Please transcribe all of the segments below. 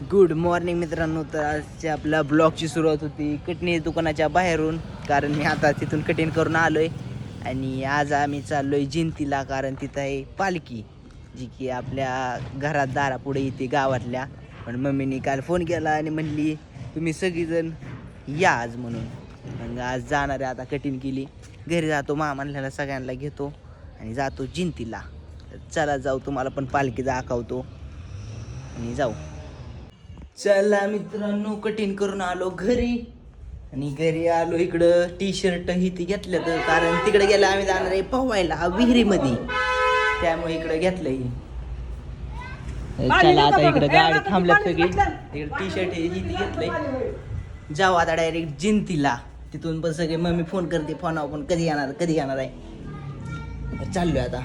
Good morning मित्रांनो तर आजच्या आपल्या ब्लॉगची सुरुवात होती. कटणी दुकानाच्या बाहेरून कारण मी आता तिथून कटिंग करून आलोय. आणि आज आम्ही चाललोय जिंतीला कारण तिथं आहे पालखी जी की आपल्या घरात दारापुढे येते गावातल्या. पण मम्मीने काल फोन केला आणि म्हणली तुम्ही सगळीजण या आज म्हणून. मग आज जाणारे आता कटिंग केली. घरी जातो मामानल्याला सगळ्यांना घेतो आणि जातो जिंतीला. चला जाऊ तुम्हाला पण पालखी दाखवतो. आणि जाऊ. चला मित्रांनो कटिंग करून आलो घरी. आणि घरी आलो इकडं. टी शर्ट ही ती घेतलं तर कारण तिकडे गेलं आम्ही जाणार आहे पोहायला विहिरीमध्ये. त्यामुळे इकडे घेतलं ही चला आता इकडे गाडी थांबल्यात सगळी. इकडे टी शर्ट ही ती घेतलंय. जाऊ आता डायरेक्ट जिंतीला. तिथून पण सगळे मम्मी फोन करते फोनावर पण. कधी येणार कधी येणार आहे? चाललोय आता.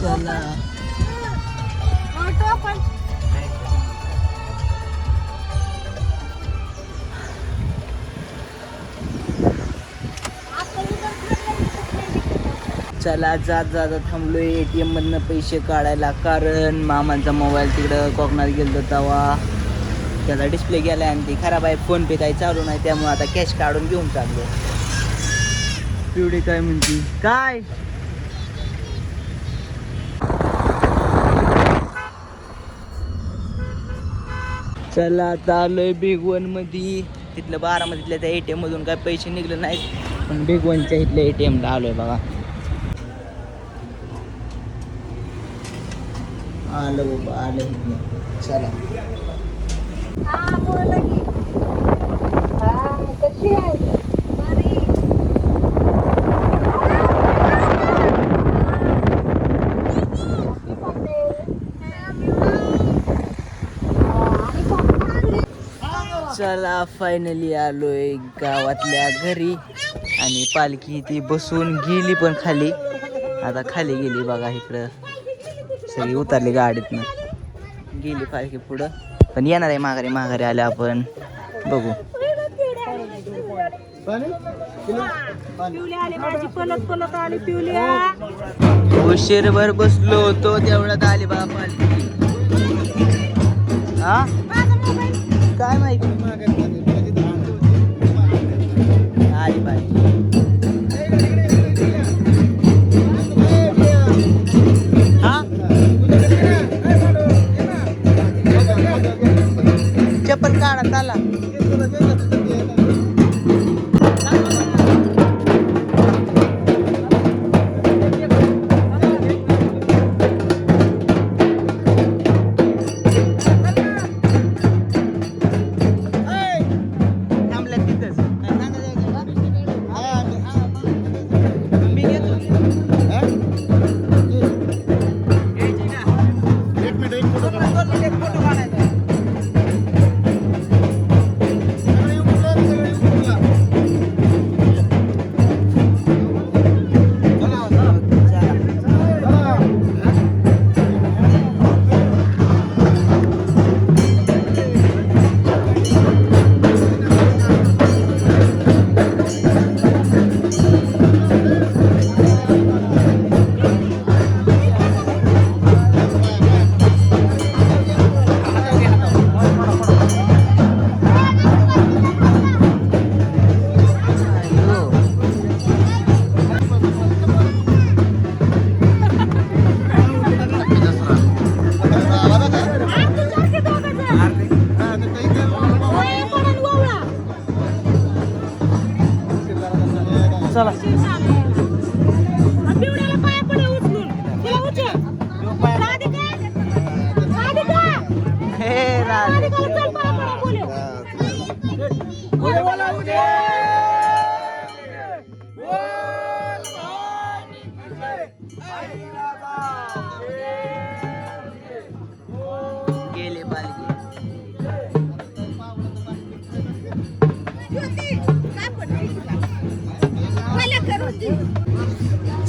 चला. चला जात जाता आहे ए टी एममधनं पैसे काढायला. कारण मामांचा मोबाईल तिकडं कोकणात गेलो तेव्हा. त्याचा डिस्प्ले गेला आणि ती खराब आहे. फोन पे काही चालू नाही. त्यामुळे आता कॅश काढून घेऊन चाललो. पिवडे काय म्हणते? काय? चला आता आलोय बिग वनमध्ये तिथलं बारामतीतल्या त्या एटीएम मधून काय पैसे निघले नाहीत. पण बिग वनच्या इथल्या एटीएम ला आलोय बघा. आलं बाबा आलं चला. चला फायनली आलोय गावातल्या घरी. आणि पालखी ती बसून गेली पण खाली. आता खाली गेली बघा इकडं. सगळी उतरली गाडीतनं. गेली पालखी पुढं. पण येणार आहे माघारी माघारी आल्या आपण. बघू. उशीरभर बसलो होतो तेवढ्यात आली हा? काय माहिती? आली पालखी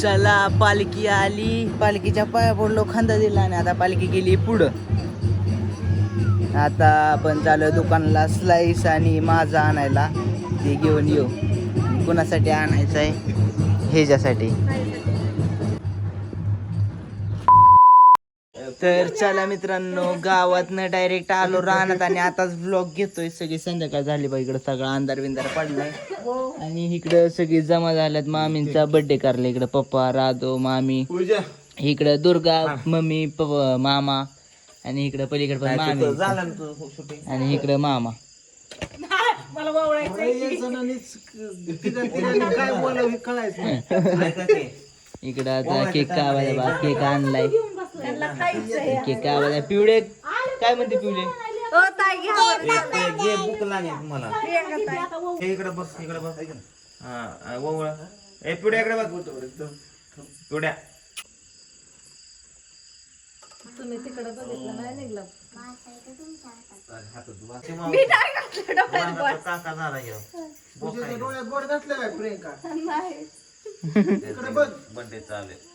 चला पालखी आली. पालखीच्या पाया पडलो खांदा दिला आणि आता पालखी गेली पुढं. आता आपण चालू दुकानाला स्लाईस आणि माझा आणायला. ते घेऊन येऊ. कुणासाठी आणायचं आहे ह्याच्यासाठी. तर चला मित्रांनो गावातनं डायरेक्ट आलो राहण्यात आणि आताच ब्लॉग घेतोय. सगळी संध्याकाळ झाली बा इकडं सगळा अंधार बिंदार पडलाय. आणि इकडं सगळी जमा झाल्यात. मामींचा बर्थडे करला इकडं पप्पा राधो मामी. इकडं दुर्गा मम्मी पप्पा मामा. आणि इकडं पलीकडे पण मामी. आणि इकडं मामा. इकडं आता केक कावायला बा केक आणलाय. केक पिवळे? काय म्हणते पिवळे? ओ ताई घ्या बरं. जे बुक लागेल तुम्हाला. प्रियंका. हे इकडे बस इकडे बस. हा ए पिढ्या इकडे बस पिढ्या तुम्ही तिकडे बघितलं नाही निघलं. झाला बर्थडे चालेल.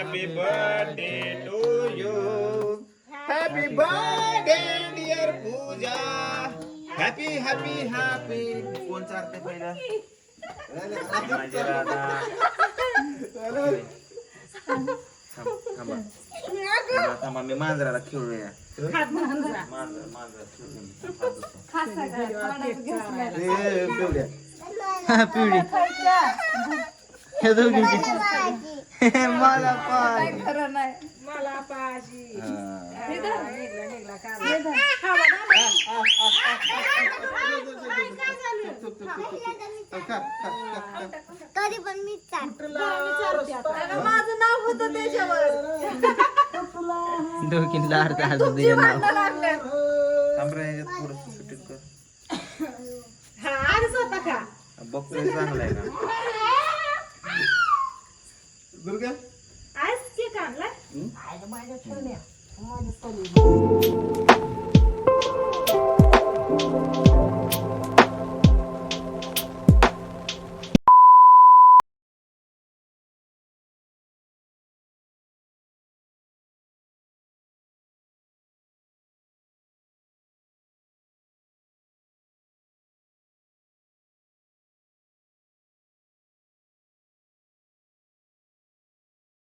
Happy birthday to you. Happy birthday dear Puja. Happy happy happy. Sponsor teh pula. Sama ya. हे दोघींची. मला काय खरं नाही. मला काढला. तरी पण मी माझं नाव होतं त्याच्यावर. दोघींना अर्धा अर्धा दिलं नाव हा होता का बघतोय चांगलं आहे ना. दुर्गा आज केक आणला माझ्या सोन्या. माझ्या सोन्या.